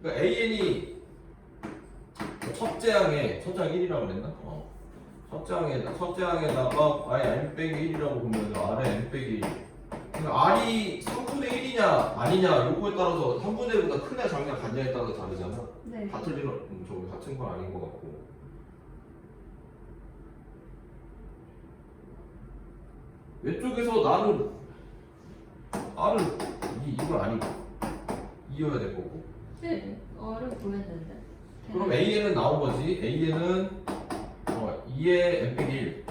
그러니까 AN이 첫째 항에 첫째 항 1이라고 그랬나? 어. 첫째 항에 첫째 항에다가 아예 n 빼기 1이라고 보면 R에 n 빼기 1. 그러니까 R이 3분의 1이냐 아니냐 요거에 따라서 3분의 1보다 크냐 작냐 같냐에 따라서 다르잖아. 네. 다 틀리는 음, 저기 같은 건 아닌 것 같고. 왼쪽에서 나는 R을 이 이걸 아니고 이어야 될 거고. 네. 어를 구했는데. 그럼 A에는 나온 거지. A에는 어, 2의 n 빼기 1.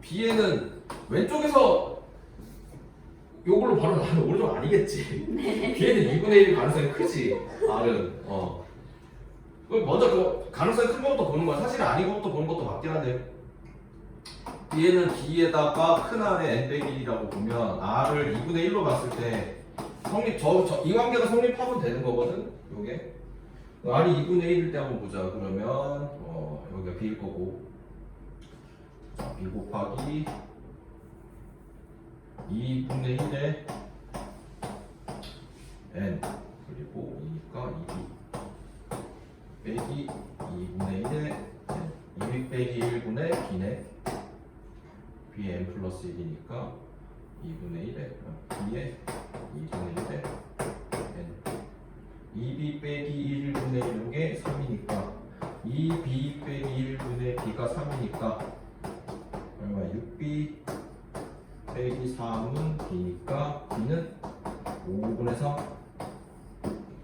B에는 왼쪽에서 요걸로 바로 나는 오른쪽 아니겠지. B에는 2분의 1 가능성이 크지. R은 어. 그럼 먼저 그 가능성이 큰 것부터 보는 거야. 사실 아닌 것부터 보는 것도 맞긴 한데. B에는 B에다가 큰 R의 n 빼기 1이라고 보면 R을 2분의 1로 봤을 때 성립 저, 저, 이 관계가 성립하면 되는 거거든. 요게. R이 2분의 1일 때 한번 보자. 그러면 어, 여기가 B일 거고 자, B 곱하기 2분의 1에 N 그리고 2가 2B 빼기 2분의 1에 N 2B 빼기 1분의 B네 B에 N 플러스 1이니까 2분의 1에 B에 2b 빼기 1분의 1이 3이니까 2b 빼기 1분의 b가 3이니까 얼마 6b 빼기 3은 b니까 b는 5분의 3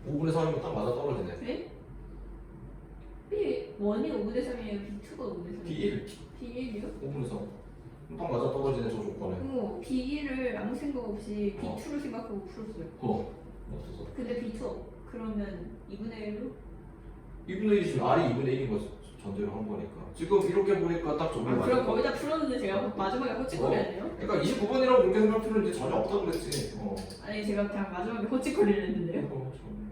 5분의 3이면 딱 맞아 떨어지네 네? B 원이 5분의 3이에요. B2가 5분의 3. b1 B1이요? 5분의 3. 딱 맞아 떨어지네 저 조건에 어, B1을 아무 생각 없이 어. B2로 생각하고 풀었어요. 어 없었어 근데 B2 없- 그러면 2분의 1로? 2분의 1이 지금 r이 2분의 1인 거 전제로 한 거니까 지금 이렇게 보니까 딱 저게 아, 맞아 그럼 거기다 풀었는데 제가 마지막에 호찌거리했네요? 그러니까 29번이라고 그렇게 생각했는데 전혀 없다고 그랬지 어. 아니 제가 그냥 마지막에 호찌거리를 했는데요? 어, 참.